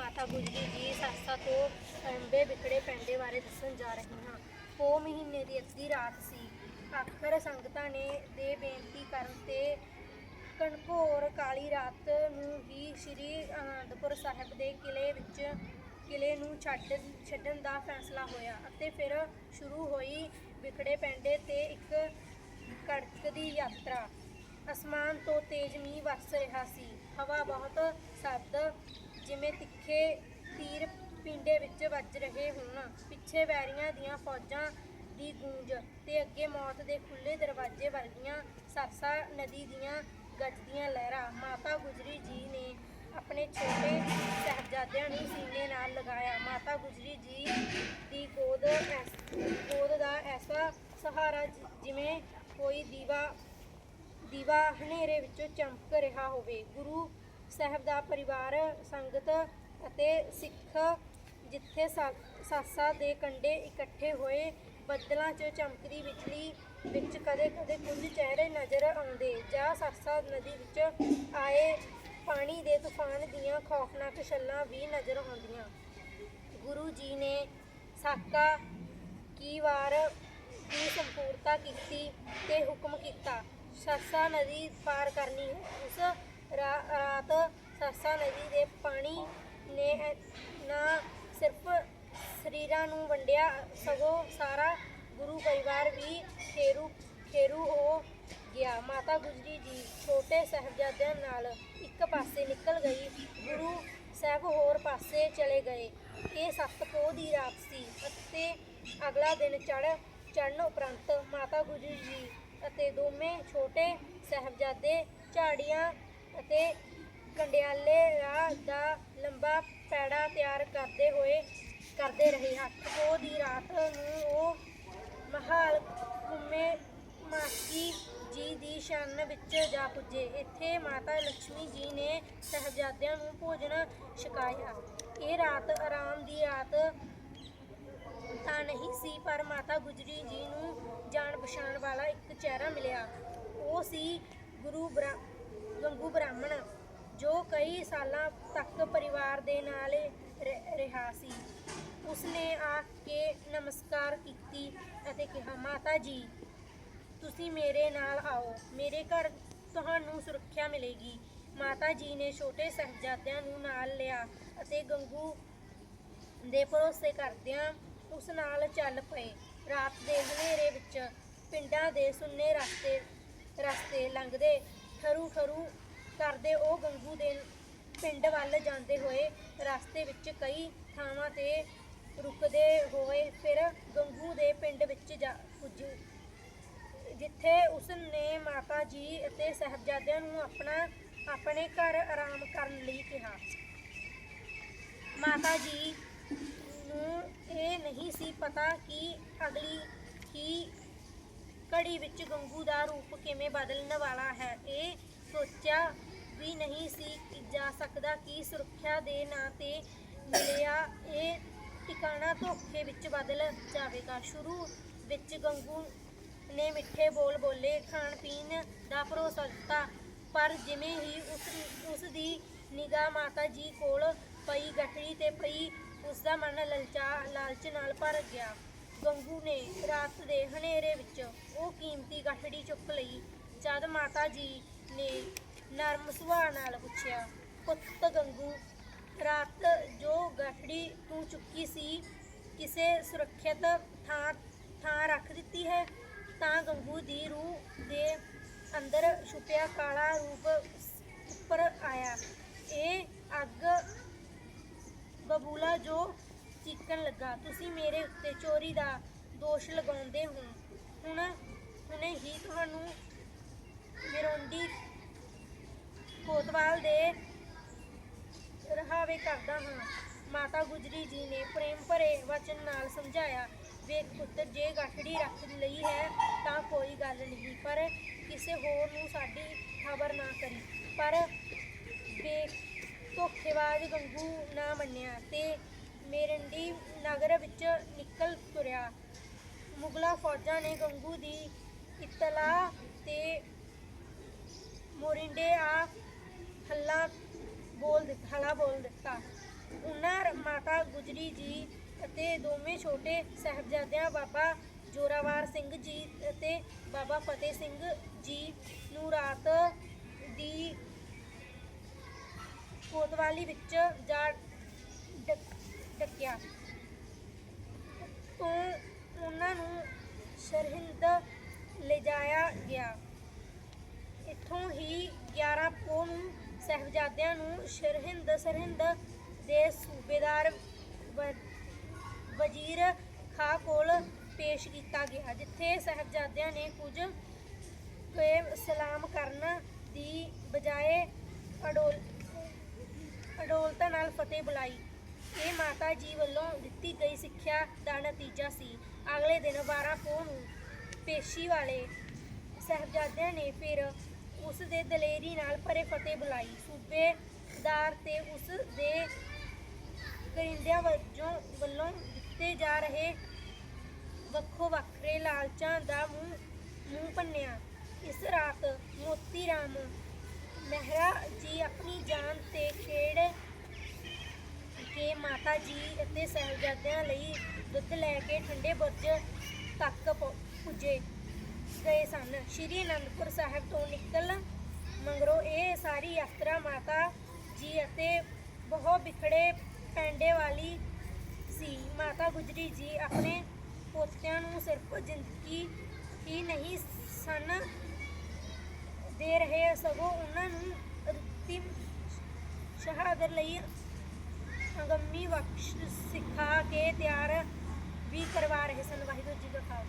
ਮਾਤਾ ਗੁਜਰੀ ਜੀ ਸਰਸਾ ਤੋਂ ਅੰਬੇ ਵਿਖੜੇ ਪੈਂਦੇ ਬਾਰੇ ਦੱਸਣ ਜਾ ਰਹੀ ਹਾਂ। ਪੋ ਮਹੀਨੇ ਦੀ ਅੱਧੀ ਰਾਤ ਸੀ। ਆਖਰ ਸੰਗਤਾਂ ਨੇ ਦੇ ਬੇਨਤੀ ਕਰਨ ਤੇ ਕਣਕੋਰ ਕਾਲੀ ਰਾਤ ਨੂੰ ਹੀ ਸ੍ਰੀ ਅਨੰਦਪੁਰ ਸਾਹਿਬ ਦੇ ਕਿਲੇ ਵਿੱਚ ਕਿਲੇ ਨੂੰ ਛੱਡ ਛੱਡਣ ਦਾ ਫੈਸਲਾ ਹੋਇਆ ਅਤੇ ਫਿਰ ਸ਼ੁਰੂ ਹੋਈ ਵਿਖੜੇ ਪੈਂਡੇ ਤੇ ਇੱਕ ਕੜਕਦੀ ਯਾਤਰਾ। ਅਸਮਾਨ ਤੋਂ ਤੇਜ਼ ਮੀਂਹ ਵਰਸ ਰਿਹਾ ਸੀ। ਹਵਾ ਬਹੁਤ ਸਰਦ ਜਿਵੇਂ ਤਿੱਖੇ ਤੀਰ ਪਿੰਡੇ ਵਿੱਚ ਵੱਜ ਰਹੇ ਹੋਣ, ਪਿੱਛੇ ਵੈਰੀਆਂ ਦੀਆਂ ਫੌਜਾਂ ਦੀ ਗੂੰਜ ਤੇ ਅੱਗੇ ਮੌਤ ਦੇ ਖੁੱਲੇ ਦਰਵਾਜ਼ੇ ਵਰਗੀਆਂ ਸਰਸਾ ਨਦੀ ਦੀਆਂ ਗੱਜਦੀਆਂ ਲਹਿਰਾਂ, ਮਾਤਾ ਗੁਜਰੀ ਜੀ ਨੇ ਆਪਣੇ ਛੋਟੇ ਸਾਹਿਬਜ਼ਾਦਿਆਂ ਨੂੰ ਸੀਨੇ ਨਾਲ ਲਗਾਇਆ। ਮਾਤਾ ਗੁਜਰੀ ਜੀ ਦੀ ਗੋਦ ਐਸ- ਗੋਦ ਦਾ ਐਸਾ ਸਹਾਰਾ ਜਿਵੇਂ ਕੋਈ ਦੀਵਾ ਦੀਵਾ ਹਨੇਰੇ ਵਿੱਚੋਂ ਚਮਕ ਰਿਹਾ ਹੋਵੇ। ਗੁਰੂ ਸਾਹਿਬ ਦਾ ਪਰਿਵਾਰ, ਸੰਗਤ ਅਤੇ ਸਿੱਖ ਜਿੱਥੇ ਸਾ- ਸਾਸਾ ਦੇ ਕੰਡੇ ਇਕੱਠੇ ਹੋਏ, ਬੱਦਲਾਂ 'ਚ ਚਮਕਦੀ ਬਿਜਲੀ ਵਿੱਚ ਕਦੇ-ਕਦੇ ਕੁਝ ਚਿਹਰੇ ਨਜ਼ਰ ਆਉਂਦੇ। ਜਾਂ ਸਰਸਾ ਨਦੀ ਵਿੱਚ ਆਏ ਪਾਣੀ ਦੇ ਤੂਫਾਨ ਦੀਆਂ ਖੌਫਨਾਕ ਛੱਲਾਂ ਵੀ ਨਜ਼ਰ ਆਉਂਦੀਆਂ। ਗੁਰੂ ਜੀ ਨੇ ਸਾਕਾ ਕੀ ਵਾਰ ਦੀ ਸੰਪੂਰਤਾ ਕੀਤੀ ਤੇ ਹੁਕਮ ਕੀਤਾ। ਸਰਸਾ ਨਦੀ ਪਾਰ ਕਰਨੀ ਹੈ ਉਸ ਰਾਤ ਸਰਸਾ ਨਦੀ ਦੇ ਪਾਣੀ ਨੇ ਨਾ ਸਿਰਫ ਸਰੀਰਾਂ ਨੂੰ ਵੰਡਿਆ, ਸਗੋਂ ਸਾਰਾ ਗੁਰੂ ਪਰਿਵਾਰ ਵੀ ਖੇਰੂ ਖੇਰੂ ਹੋ ਗਿਆ। ਮਾਤਾ ਗੁਜਰੀ ਜੀ ਛੋਟੇ ਸਾਹਿਬਜ਼ਾਦਿਆਂ ਨਾਲ ਇੱਕ ਪਾਸੇ ਨਿਕਲ ਗਈ, ਗੁਰੂ ਸਾਹਿਬ ਹੋਰ ਪਾਸੇ ਚਲੇ ਗਏ। ਇਹ ਸੱਤ ਪੋਹ ਦੀ ਰਾਤ ਸੀ ਅਤੇ ਅਗਲਾ ਦਿਨ ਚੜ ਚੜ੍ਹਨ ਉਪਰੰਤ ਮਾਤਾ ਗੁਜਰੀ ਜੀ ਅਤੇ ਦੋਵੇਂ ਛੋਟੇ ਸਾਹਿਬਜ਼ਾਦੇ ਝਾੜੀਆਂ ਅਤੇ ਕੰਡਿਆਲੇ ਰਾਹ ਦਾ ਲੰਬਾ ਪੈੜਾ ਤਿਆਰ ਕਰਦੇ ਹੋਏ ਕਰਦੇ ਰਹੇ ਅੱਠ ਉਹ ਦੀ ਰਾਤ ਨੂੰ ਉਹ ਮਹਾਲ ਕੁੰਮੇ ਮਾਸੀ ਜੀ ਦੀ ਸ਼ਰਨ ਵਿੱਚ ਜਾ ਪੁੱਜੇ। ਇੱਥੇ ਮਾਤਾ ਲక్ష్ਮੀ ਜੀ ਨੇ ਸਹਜਾਦਿਆਂ ਨੂੰ ਭੋਜਨ ਛਕਾਇਆ। ਇਹ ਰਾਤ ਆਰਾਮ ਦੀ ਰਾਤ ਤਾਂ ਨਹੀਂ ਸੀ, ਪਰ ਮਾਤਾ ਗੁਜਰੀ ਜੀ ਨੂੰ ਜਾਣ ਪਛਾਣ ਵਾਲਾ ਇੱਕ ਚਿਹਰਾ ਮਿਲਿਆ। ਉਹ ਸੀ ਗੁਰੂ ਬ੍ਰਾ- ਗੰਗੂ ਬ੍ਰਾਹਮਣ, ਜੋ ਕਈ ਸਾਲਾਂ ਤੱਕ ਪਰਿਵਾਰ ਦੇ ਨਾਲ ਰਿਹਾ ਸੀ। ਉਸਨੇ ਆ ਕੇ ਨਮਸਕਾਰ ਕੀਤੀ ਅਤੇ ਕਿਹਾ, ਮਾਤਾ ਜੀ, ਤੁਸੀਂ ਮੇਰੇ ਨਾਲ ਆਓ। ਮੇਰੇ ਘਰ ਤੁਹਾਨੂੰ ਸੁਰੱਖਿਆ ਮਿਲੇਗੀ। ਮਾਤਾ ਜੀ ਨੇ ਛੋਟੇ ਸਾਹਿਬਜ਼ਾਦਿਆਂ ਨੂੰ ਨਾਲ ਲਿਆ ਅਤੇ ਗੰਗੂ ਦੇ ਭਰੋਸੇ ਕਰਦਿਆਂ ਉਸ ਨਾਲ ਚੱਲ ਪਏ। ਰਾਤ ਦੇ ਹਨੇਰੇ ਵਿੱਚ ਪਿੰਡਾਂ ਦੇ ਸੁੰਨੇ ਰਸਤੇ ਰਸਤੇ ਲੰਘਦੇ ਠਰੂ ਠਰੂ ਕਰਦੇ ਉਹ ਗੰਗੂ ਦੇ ਪਿੰਡ ਵੱਲ ਜਾਂਦੇ ਹੋਏ ਰਸਤੇ ਵਿੱਚ ਕਈ ਥਾਵਾਂ ਤੇ ਰੁਕਦੇ ਹੋਏ ਫਿਰ ਗੰਗੂ ਦੇ ਪਿੰਡ ਵਿੱਚ ਜਾ ਪੁੱਜੇ ਜਿੱਥੇ ਉਸ ਨੇ ਮਾਤਾ ਜੀ ਅਤੇ ਸਹਿਬਜ਼ਾਦਿਆਂ ਨੂੰ ਆਪਣਾ, ਆਪਣੇ ਘਰ ਆਰਾਮ ਕਰਨ ਲਈ ਕਿਹਾ। ਮਾਤਾ ਜੀ ਨੂੰ ਇਹ ਨਹੀਂ ਸੀ ਪਤਾ ਕਿ ਅਗਲੀ ਹੀ ਘੜੀ ਵਿੱਚ ਗੰਗੂ ਦਾ ਰੂਪ ਕਿਵੇਂ ਬਦਲਣ ਵਾਲਾ ਹੈ। ਸੋਚਿਆ ਵੀ ਨਹੀਂ ਸੀ ਜਾ ਸਕਦਾ ਕਿ ਸੁਰੱਖਿਆ ਦੇ ਨਾਂ ਤੇ ਮਿਲਿਆ ਇਹ ਟਿਕਾਣਾ ਧੋਖੇ ਵਿੱਚ ਬਦਲ ਜਾਵੇਗਾ। ਸ਼ੁਰੂ ਵਿੱਚ ਗੰਗੂ ਨੇ ਮਿੱਠੇ ਬੋਲ ਬੋਲੇ, ਖਾਣ ਪੀਣ ਦਾ ਭਰੋਸਾ ਦਿੱਤਾ, ਪਰ ਜਿਵੇਂ ਹੀ ਉਸ ਉਸ ਦੀ ਨਿਗਾਹ ਮਾਤਾ ਜੀ ਕੋਲ ਪਈ, ਗਠੜੀ ਤੇ ਪਈ, ਉਸ ਦਾ ਮਨ ਲਲਚਾ, ਲਾਲਚ ਨਾਲ ਭਰ ਗਿਆ। ਗੰਗੂ ਨੇ ਰਾਤ ਦੇ ਹਨੇਰੇ ਵਿੱਚ ਉਹ ਕੀਮਤੀ ਗਠੜੀ ਚੁੱਕ ਲਈ। ਜਦ ਮਾਤਾ ਜੀ ਨੇ ਨਰਮ ਸੁਭਾਅ ਨਾਲ ਪੁੱਛਿਆ, ਪੁੱਤ ਗੰਗੂ, ਰਾਤ ਜੋ ਗਠੜੀ ਤੂੰ ਚੁੱਕੀ ਸੀ, ਕਿਸੇ ਸੁਰੱਖਿਅਤ ਥਾਂ ਥਾਂ ਰੱਖ ਦਿੱਤੀ ਹੈ? ਤਾਂ ਗੰਗੂ ਦੀ ਰੂਹ ਦੇ ਅੰਦਰ ਛੁਪਿਆ ਕਾਲਾ ਰੂਪ ਉੱਪਰ ਆਇਆ। ਇਹ ਅੱਗ ਬਬੂਲਾ ਜੋ ਚੀਕਣ ਲੱਗਾ, ਤੁਸੀਂ ਮੇਰੇ ਉੱਤੇ ਚੋਰੀ ਦਾ ਦੋਸ਼ ਲਗਾਉਂਦੇ ਹੋ। ਹੁਣ ਹੁਣੇ ਹੀ ਤੁਹਾਨੂੰ ਮਿਰੋਂਡੀ ਕੋਤਵਾਲ ਦੇ ਰਹਾਵੇ ਕਰਦਾ ਹਾਂ। ਮਾਤਾ ਗੁਜਰੀ ਜੀ ਨੇ ਪ੍ਰੇਮ ਭਰੇ ਵਚਨ ਨਾਲ ਸਮਝਾਇਆ, ਵੇਖ ਪੁੱਤਰ, ਜੇ ਗਾਠੜੀ ਰੱਖ ਲਈ ਹੈ ਤਾਂ ਕੋਈ ਗੱਲ ਨਹੀਂ, ਪਰ ਕਿਸੇ ਹੋਰ ਨੂੰ ਸਾਡੀ ਖਬਰ ਨਾ ਕਰੀ। ਪਰ ਵੇਖ ਧੋਖੇਬਾਜ਼ ਗੰਗੂ ਨਾ ਮੰਨਿਆ ਤੇ ਮੇਰੰਡੀ ਨਗਰ ਵਿੱਚ ਨਿਕਲ ਤੁਰਿਆ। ਮੁਗਲਾ ਫੌਜਾਂ ਨੇ ਗੰਗੂ ਦੀ ਇਤਲਾ ਤੇ ਮੋਰਿੰਡੇ ਆ ਹੱਲਾ ਬੋਲ ਦਿੱਤਾ ਹਲਾ ਬੋਲ ਦਿੱਤਾ। ਉਹਨਾਂ ਮਾਤਾ ਗੁਜਰੀ ਜੀ ਅਤੇ ਦੋਵੇਂ ਛੋਟੇ ਸਾਹਿਬਜ਼ਾਦਿਆਂ ਬਾਬਾ ਜੋਰਾਵਰ ਸਿੰਘ ਜੀ ਅਤੇ ਬਾਬਾ ਫਤਿਹ ਸਿੰਘ ਜੀ ਨੂੰ ਰਾਤ ਦੀ ਕੋਤਵਾਲੀ ਵਿੱਚ ਜਾ ਡਕ- ਤੋਂ ਉਹਨਾਂ ਨੂੰ ਸਰਹਿੰਦ ਲਿਜਾਇਆ ਗਿਆ। ਇੱਥੋਂ ਹੀ 11 ਪੋ ਨੂੰ ਸਹਿਬਜ਼ਾਦਿਆਂ ਨੂੰ ਸਰਹਿੰਦ ਸਰਹਿੰਦ ਦੇ ਸੂਬੇਦਾਰ ਵਜ਼ੀਰ ਖਾਂ ਕੋਲ ਪੇਸ਼ ਕੀਤਾ ਗਿਆ, ਜਿੱਥੇ ਸਹਿਬਜ਼ਾਦਿਆਂ ਨੇ ਕੁਝ ਕੇ ਸਲਾਮ ਕਰਨ ਦੀ ਬਜਾਏ ਅਡੋਲ, ਅਡੋਲਤਾ ਨਾਲ ਫਤਿਹ ਬੁਲਾਈ। ਇਹ ਮਾਤਾ ਜੀ ਵੱਲੋਂ ਦਿੱਤੀ ਗਈ ਸਿੱਖਿਆ ਦਾ ਨਤੀਜਾ ਸੀ। ਅਗਲੇ ਦਿਨ 12 ਪੋਹ ਨੂੰ ਪੇਸ਼ੀ ਵਾਲੇ ਸਹਿਬਜ਼ਾਦਿਆਂ ਨੇ ਫਿਰ ਉਸ ਦੇ ਦਲੇਰੀ ਨਾਲ ਭਰੇ ਫਤਿਹ ਬੁਲਾਈ। ਸੂਬੇਦਾਰ ਤੇ ਉਸ ਦੇ ਕਰਿੰਦਿਆਂ ਵਜੋਂ ਵੱਲੋਂ ਦਿੱਤੇ ਜਾ ਰਹੇ ਵੱਖੋ ਵੱਖਰੇ ਲਾਲਚਾਂ ਦਾ ਮੂੰਹ ਮੂੰਹ ਭੰਨਿਆ। ਇਸ ਰਾਤ ਮੋਤੀ ਰਾਮ ਮਹਿਰਾ ਜੀ ਆਪਣੀ ਜਾਨ ਤੇ ਖੇਡ ਕੇ ਮਾਤਾ ਜੀ ਅਤੇ ਸਹਿਬਜ਼ਾਦਿਆਂ ਲਈ ਦੁੱਧ ਲੈ ਕੇ ਠੰਡੇ ਬੁਰਜ ਤੱਕ ਪੁੱਜੇ। ਗਏ ਸਨ। ਸ਼੍ਰੀ ਅਨੰਦਪੁਰ ਸਾਹਿਬ ਤੋਂ ਨਿਕਲ ਮੰਗਰੋ ਇਹ ਸਾਰੀ ਯਾਤਰਾ ਮਾਤਾ ਜੀ ਅਤੇ ਬਹੁਤ ਵਿਖੜੇ ਪੈਂਡੇ ਵਾਲੀ ਸੀ। ਮਾਤਾ ਗੁਜਰੀ ਜੀ ਆਪਣੇ ਪੋਤਿਆਂ ਨੂੰ ਸਿਰਫ ਜ਼ਿੰਦਗੀ ਹੀ ਨਹੀਂ ਸਨ ਦੇ ਰਹੇ, ਸਗੋਂ ਉਹਨਾਂ ਨੂੰ ਅੰਤਿਮ ਸ਼ਹਾਦਤ ਲਈ ਅੰਗਮੀ ਬਖਸ਼ ਸਿਖਾ ਕੇ ਤਿਆਰ ਵੀ ਕਰਵਾ ਰਹੇ ਸਨ। ਵਾਹਿਗੁਰੂ ਜੀ ਦਾ ਖਾਲਸਾ।